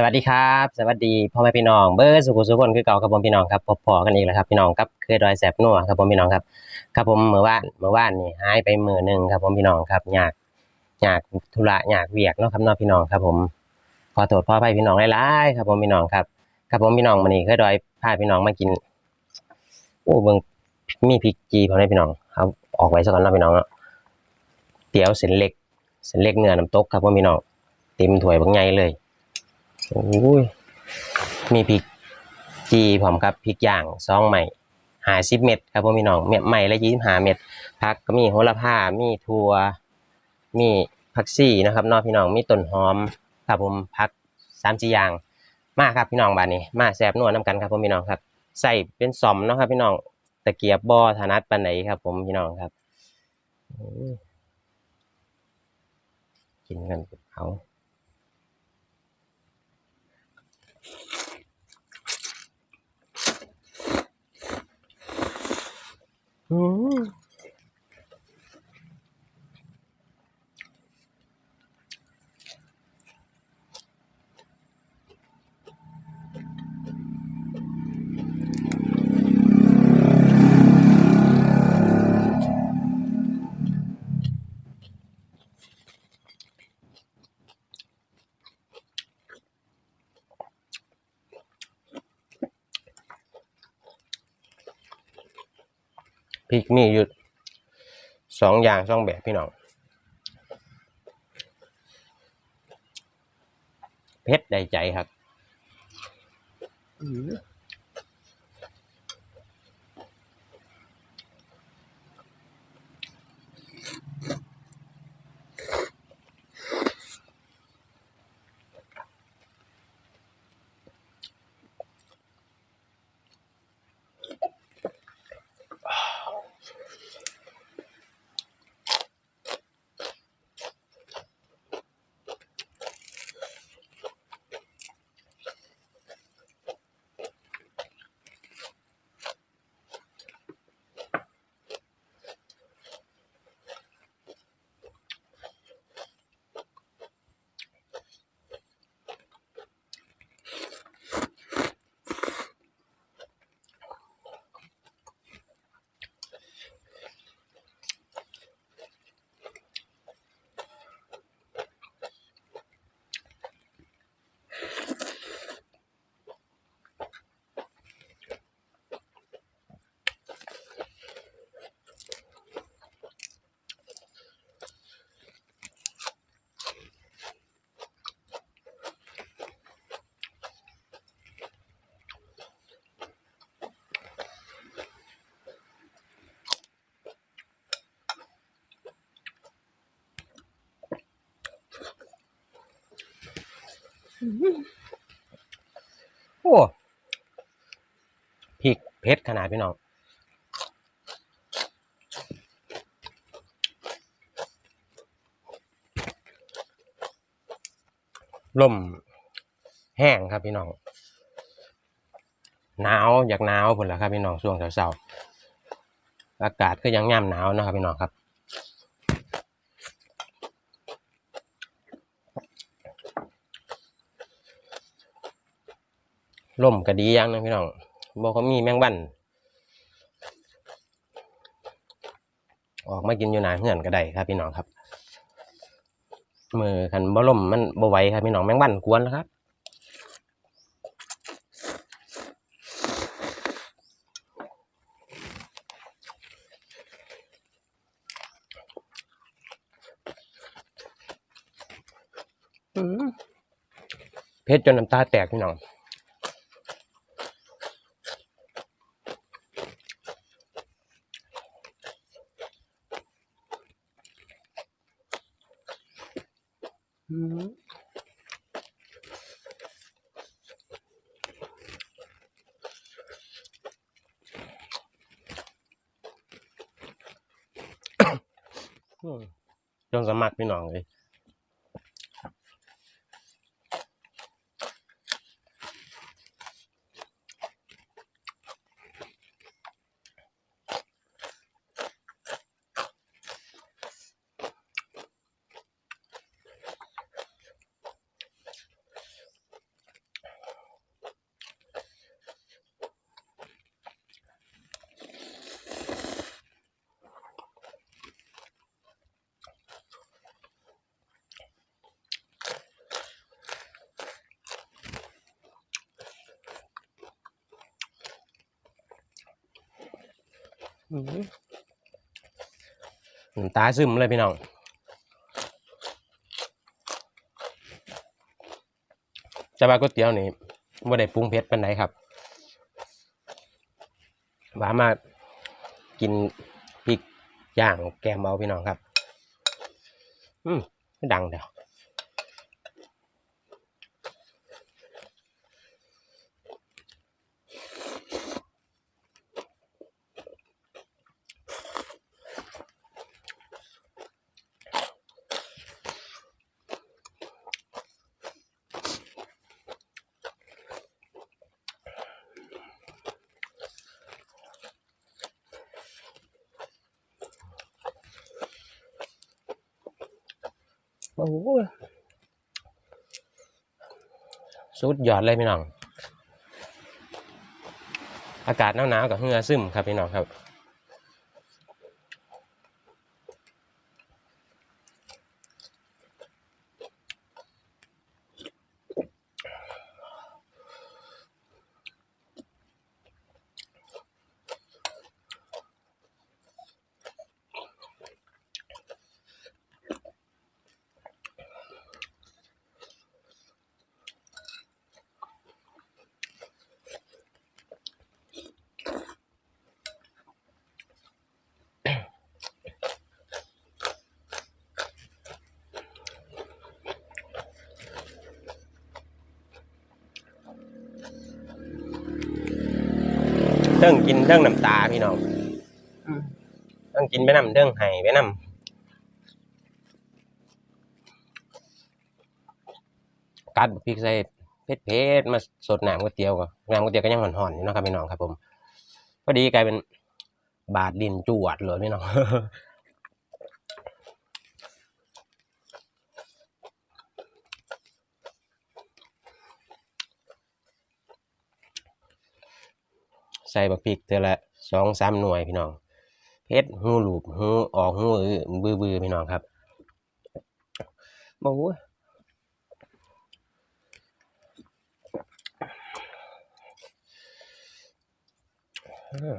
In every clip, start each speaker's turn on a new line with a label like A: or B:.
A: สวัสดีครับสวัสดีพ่อแม่พี่น้องเบอร์สุขุสุขคนคือเก่าครับผมพี่น้องครับพบพอกันอีกแล้วครับพี่น้องครับเคยดอยแสบนัวครับผมพี่น้องครับครับผมเมื่อวานเมื่อวานนี่หายไปมือหนึ่งครับผมพี่น้องครับอยากอยากธุระอยากเวียกเนาะครับน้องพี่น้องครับผมขอโทษพ่อไปพี่น้องหลายๆครับผมพี่น้องครับครับผมพี่น้องวันนี้เคยดอยพาพี่น้องมากินโอ้เบิ่งมีพริกจีพ่อแม่พี่น้องเอาออกไว้ซะก่อนเนาะพี่น้องเนาะเตี๋ยวเส้นเล็กเส้นเล็กเนื้อน้ำตกครับผมพี่น้องเต็มถ้วยบักใหญ่เลย โอ้ยมีพริกจีพร้อมครับพริกย่างซองใหม่หาสิบเม็ดครับผมพี่น้องเม็ดใหม่ละยี่สิบห้าเม็ดผักก็มีโหระพามีถั่วมีผักซี่นะครับนอกพี่น้องมีต้นหอมครับผมผักสามสี่อย่างมาครับพี่น้องบานนี้ มาแซบนัวน้ำกันครับผมพี่น้องครับ ใส่เป็นซอมเนาะครับพี่น้องตะเกียบบอถนัดปานไหนครับ ผมพี่น้องครับอืมกินกันเอา อื พริกมีอยู่สองอย่างสองแบบพี่น้องเผ็ดได้ใจครับ โอ้พริกเผ็ดขนาดพี่น้องลมแห้งครับพี่น้องหนาวอยากหนาวพุ่นแหละครับพี่น้องช่วงเช้าๆอากาศก็ยังย่ำหนาวนะครับพี่น้องครับ ล่มก็ดีอย่างหนึงพี่น้องบอกเขามีแมงวันออกมากินอยู่หนาเหือนก็ได้ครับพี่น้องครับ มือคันบ่ล่มมันบ่ไหวครับพี่น้องแมงวันกวนแล้วครับอืมเผ็ดจนน้ำตาแตกพี่น้อง จนสมัครพี่น้องเลย ตาซึมเลยพี่น้องจะว่าก๋วยเตี๋ยวนี่บ่ได้ปรุงเผ็ดปานใดครับว่ามากินพริกย่างแกมเอาพี่น้องครับ อืมดังเดี๋ยว โอ้โหสุดยอดเลยพี่น้อง อากาศหนาวๆกับเหงื่อซึมครับพี่น้องครับ เรื่องกินเรื่องน้ำตาพี่น้องเรื่องกินไปนำเรื่องไห้ไปนำกัดบักพริกใส่เผ็ดเผ็ดๆมาสดน้ำก๋วยเตี๋ยวก็น้ำก๋วยเตี๋ยวก็ยังห่อนๆอยู่เนาะครับพี่น้องครับผมพอดีกลายเป็นบาดดินจวดเลยพี่น้อง ใส่บักพริกเท่าละสองสามหน่วยพี่น้องเพชรหูหลูบหูออกหูเบือบือพี่น้องครับโอ้ยเออ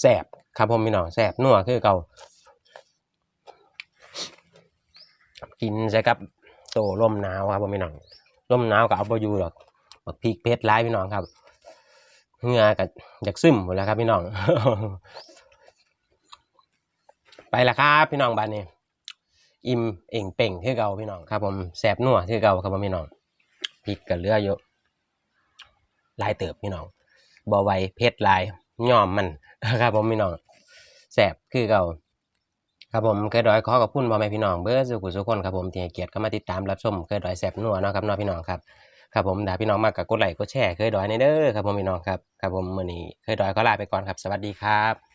A: แสบครับผมพี่น้องแสบนัวคือเก่ากินใส่กับโตลมหนาวครับผมพี่น้องลมหนาวก็เอาไปอยู่หรอกบักพริกเพชรร้ายพี่น้องครับเหงื่อกับอยากซึมหมดแล้วครับพี่น้อง ไปละครับพี่น้องบ้านนี้อิ่มเอ่งเป่งคือเก่าพี่น้องครับผมแสบนัวคือเก่าครับผมพี่น้องพริกกับเลือเยอะลายเติบพี่น้องบ่ไวเพชรลาย ยอมมันครับผมพี่น้องแสบคือเก่าครับผมเคยดอยขอกับพุ่นพ่อแม่พี่น้องเบอร์สุขุสุขคนครับผมที่ให้เกียรติเข้ามาติดตามรับชมเคยดอยแสบนัวเนาะครับน้องพี่น้องครับครับผมด่าพี่น้องมากกับกดไลค์กดแชร์เคยดอยในเด้อครับผมพี่น้องครับครับผมมื่อนี้เคยดอยขอลาไปก่อนครับ สวัสดีครับ